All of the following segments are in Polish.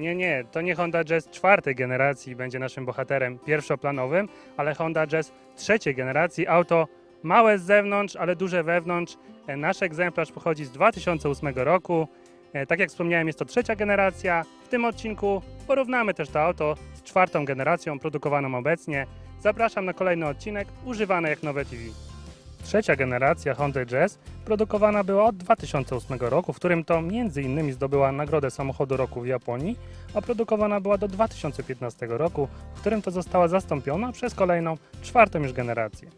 Nie, nie, to nie Honda Jazz czwartej generacji będzie naszym bohaterem pierwszoplanowym, ale Honda Jazz trzeciej generacji. Auto małe z zewnątrz, ale duże wewnątrz. Nasz egzemplarz pochodzi z 2008 roku. E, Tak jak wspomniałem, jest to trzecia generacja. W tym odcinku porównamy też to auto z czwartą generacją produkowaną obecnie. Zapraszam na kolejny odcinek używane jak nowe TV. Trzecia generacja Honda Jazz produkowana była od 2008 roku, w którym to innymi zdobyła nagrodę samochodu roku w Japonii, a produkowana była do 2015 roku, w którym to została zastąpiona przez kolejną, czwartą już generację.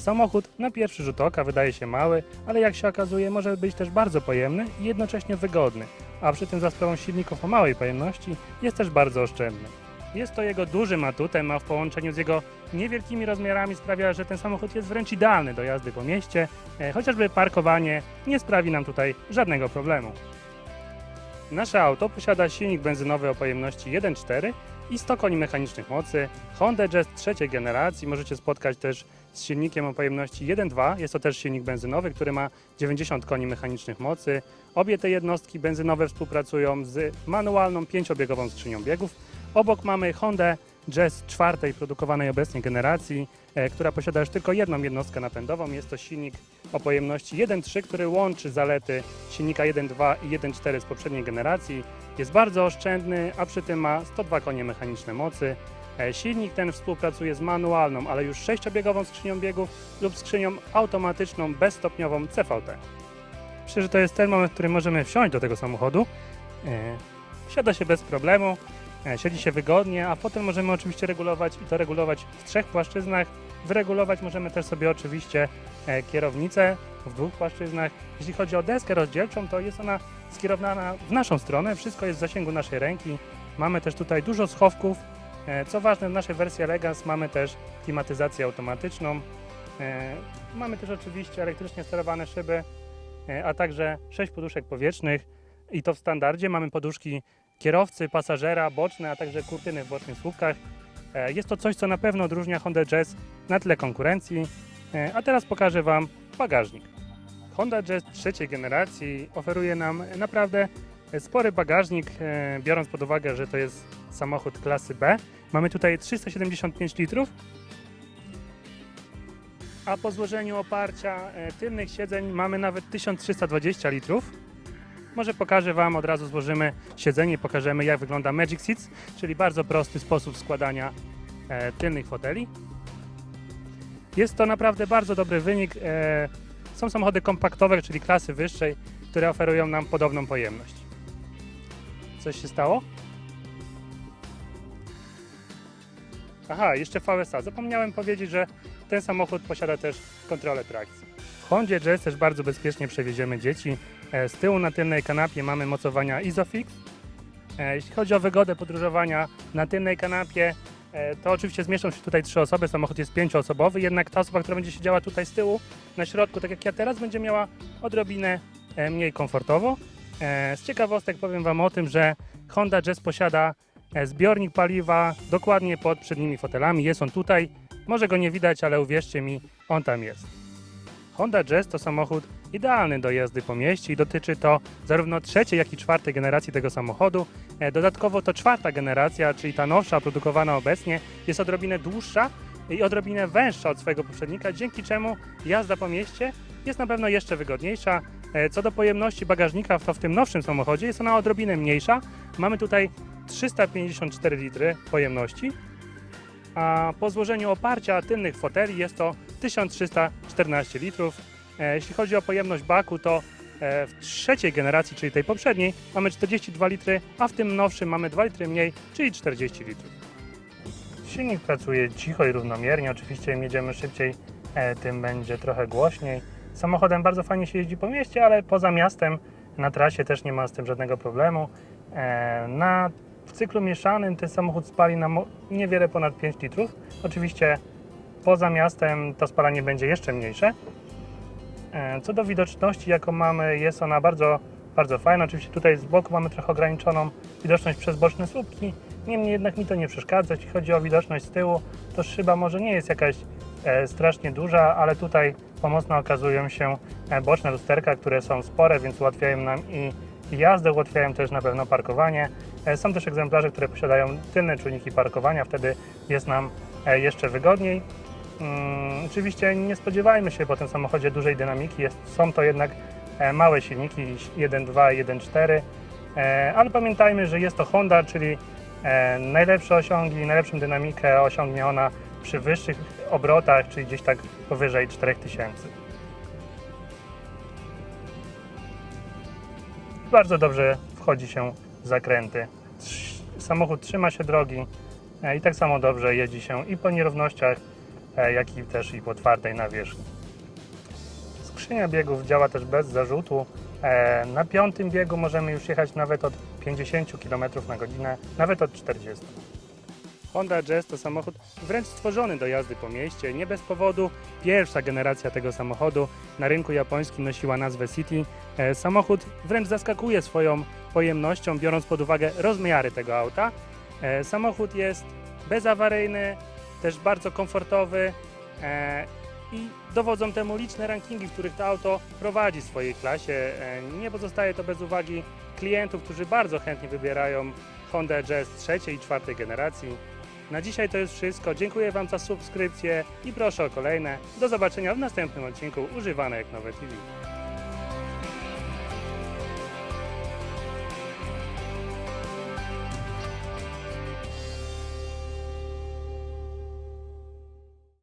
Samochód na pierwszy rzut oka wydaje się mały, ale jak się okazuje może być też bardzo pojemny i jednocześnie wygodny, a przy tym za sprawą silników o małej pojemności jest też bardzo oszczędny. Jest to jego dużym atutem, a w połączeniu z jego niewielkimi rozmiarami sprawia, że ten samochód jest wręcz idealny do jazdy po mieście, e, chociażby parkowanie nie sprawi nam tutaj żadnego problemu. Nasze auto posiada silnik benzynowy o pojemności 1.4 i 100 koni mechanicznych mocy. Honda Jazz trzeciej generacji możecie spotkać też z silnikiem o pojemności 1.2. Jest to też silnik benzynowy, który ma 90 koni mechanicznych mocy. Obie te jednostki benzynowe współpracują z manualną pięciobiegową skrzynią biegów. Obok mamy Honda Jazz czwartej produkowanej obecnie generacji, e, która posiada już tylko jedną jednostkę napędową. Jest to silnik o pojemności 1.3, który łączy zalety silnika 1.2 i 1.4 z poprzedniej generacji. Jest bardzo oszczędny, a przy tym ma 102 konie mechaniczne mocy. E, Silnik ten współpracuje z manualną, ale już sześciobiegową skrzynią biegów lub skrzynią automatyczną bezstopniową CVT. Myślę, że to jest ten moment, w którym możemy wsiąść do tego samochodu. E, Wsiada się bez problemu, siedzi się wygodnie, a potem możemy oczywiście regulować i to regulować w trzech płaszczyznach. Wyregulować możemy też sobie oczywiście e, kierownicę w dwóch płaszczyznach. Jeśli chodzi o deskę rozdzielczą, to jest ona skierowana w naszą stronę. Wszystko jest w zasięgu naszej ręki. Mamy też tutaj dużo schowków. E, Co ważne, w naszej wersji Elegance mamy też klimatyzację automatyczną. E, Mamy też oczywiście elektrycznie sterowane szyby, e, a także sześć poduszek powietrznych i to w standardzie. Mamy poduszki kierowcy, pasażera, boczne, a także kurtyny w bocznych słupkach. E, Jest to coś, co na pewno odróżnia Honda Jazz na tle konkurencji. E, A teraz pokażę Wam bagażnik. Honda Jazz trzeciej generacji oferuje nam naprawdę spory bagażnik, e, biorąc pod uwagę, że to jest samochód klasy B. Mamy tutaj 375 litrów, a po złożeniu oparcia tylnych siedzeń mamy nawet 1320 litrów. Może pokażę Wam, od razu złożymy siedzenie i pokażemy jak wygląda Magic Seats, czyli bardzo prosty sposób składania e, tylnych foteli. Jest to naprawdę bardzo dobry wynik. E, są samochody kompaktowe, czyli klasy wyższej, które oferują nam podobną pojemność. Coś się stało? Aha, jeszcze VSA. Zapomniałem powiedzieć, że ten samochód posiada też kontrolę trakcji. W Hondzie Jazz też bardzo bezpiecznie przewieziemy dzieci. E, Z tyłu na tylnej kanapie mamy mocowania Isofix. E, Jeśli chodzi o wygodę podróżowania na tylnej kanapie, e, to oczywiście zmieszczą się tutaj trzy osoby, samochód jest pięcioosobowy, jednak ta osoba, która będzie siedziała tutaj z tyłu, na środku, tak jak ja teraz, będzie miała odrobinę mniej komfortowo. Z ciekawostek powiem Wam o tym, że Honda Jazz posiada zbiornik paliwa dokładnie pod przednimi fotelami. Jest on tutaj. Może go nie widać, ale uwierzcie mi, on tam jest. Honda Jazz to samochód idealny do jazdy po mieście i dotyczy to zarówno trzeciej, jak i czwartej generacji tego samochodu. E, Dodatkowo to czwarta generacja, czyli ta nowsza, produkowana obecnie, jest odrobinę dłuższa i odrobinę węższa od swojego poprzednika, dzięki czemu jazda po mieście jest na pewno jeszcze wygodniejsza. E, Co do pojemności bagażnika, to w tym nowszym samochodzie jest ona odrobinę mniejsza. Mamy tutaj 354 litry pojemności, a po złożeniu oparcia tylnych foteli jest to 1314 litrów. E, Jeśli chodzi o pojemność baku, to e, w trzeciej generacji, czyli tej poprzedniej, mamy 42 litry, a w tym nowszym mamy 2 litry mniej, czyli 40 litrów. Silnik pracuje cicho i równomiernie. Oczywiście im jedziemy szybciej, e, tym będzie trochę głośniej. Samochodem bardzo fajnie się jeździ po mieście, ale poza miastem na trasie też nie ma z tym żadnego problemu. Na w cyklu mieszanym ten samochód spali nam niewiele ponad 5 litrów. Oczywiście poza miastem to spalanie będzie jeszcze mniejsze. E, Co do widoczności, jaką mamy, jest ona bardzo, bardzo fajna. Oczywiście tutaj z boku mamy trochę ograniczoną widoczność przez boczne słupki, Niemniej jednak mi to nie przeszkadza. Jeśli chodzi o widoczność z tyłu, to szyba może nie jest jakaś e, strasznie duża, ale tutaj pomocno okazują się e, boczne lusterka, które są spore, więc ułatwiają nam i jazdę, ułatwiają też na pewno parkowanie. Są też egzemplarze, które posiadają tylne czujniki parkowania, wtedy jest nam jeszcze wygodniej. Mm, oczywiście nie spodziewajmy się po tym samochodzie dużej dynamiki, jest, są to jednak e, małe silniki 1.2, 1.4, e, ale pamiętajmy, że jest to Honda, czyli e, najlepsze osiągi, najlepszą dynamikę osiągnie ona przy wyższych obrotach, czyli gdzieś tak powyżej 4000. Bardzo dobrze wchodzi się w zakręty. Samochód trzyma się drogi i tak samo dobrze jeździ się i po nierównościach, jak i też i po twardej nawierzchni. Skrzynia biegów działa też bez zarzutu. E, Na piątym biegu możemy już jechać nawet od 50 km na godzinę, nawet od 40. Honda Jazz to samochód wręcz stworzony do jazdy po mieście. Nie bez powodu pierwsza generacja tego samochodu na rynku japońskim nosiła nazwę City. E, Samochód wręcz zaskakuje swoją pojemnością, biorąc pod uwagę rozmiary tego auta. E, Samochód jest bezawaryjny, też bardzo komfortowy e, i dowodzą temu liczne rankingi, w których to auto prowadzi w swojej klasie. E, Nie pozostaje to bez uwagi klientów, którzy bardzo chętnie wybierają Honda Jazz trzeciej i czwartej generacji. Na dzisiaj to jest wszystko. Dziękuję Wam za subskrypcję i proszę o kolejne. Do zobaczenia w następnym odcinku Używane jak nowe TV.